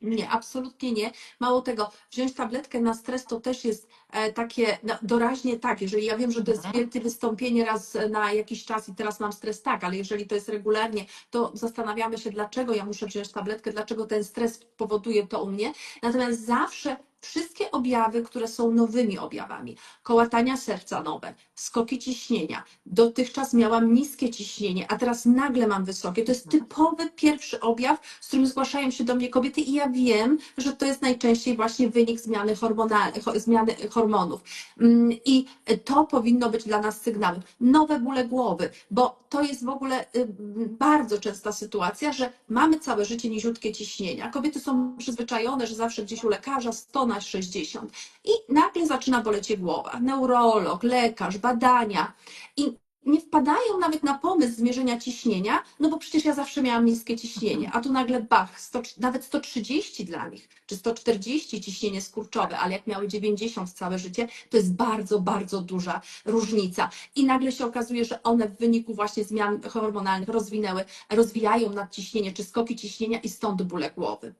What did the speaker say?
Nie, absolutnie nie. Mało tego, wziąć tabletkę na stres to też jest e, takie no, doraźnie tak, jeżeli ja wiem, że to jest Mhm. wielkie wystąpienie raz na jakiś czas i teraz mam stres, tak, ale jeżeli to jest regularnie, to zastanawiamy się, dlaczego ja muszę wziąć tabletkę, dlaczego ten stres powoduje to u mnie. Natomiast zawsze wszystkie objawy, które są nowymi objawami, kołatania serca nowe, skoki ciśnienia, dotychczas miałam niskie ciśnienie, a teraz nagle mam wysokie, to jest typowy pierwszy objaw, z którym zgłaszają się do mnie kobiety i ja wiem, że to jest najczęściej właśnie wynik zmiany, zmiany hormonów. Mm, I to powinno być dla nas sygnałem. Nowe bóle głowy, bo to jest w ogóle y, bardzo częsta sytuacja, że mamy całe życie niziutkie ciśnienia. Kobiety są przyzwyczajone, że zawsze gdzieś u lekarza 100 na 60 i nagle zaczyna boleć je głowa. Neurolog, lekarz, badania i nie wpadają nawet na pomysł zmierzenia ciśnienia, no bo przecież ja zawsze miałam niskie ciśnienie, a tu nagle bach, 100, nawet 130 dla nich, czy 140 ciśnienie skurczowe, ale jak miały 90 całe życie, to jest bardzo, bardzo duża różnica. I nagle się okazuje, że one w wyniku właśnie zmian hormonalnych rozwinęły, rozwijają nadciśnienie czy skoki ciśnienia i stąd bóle głowy.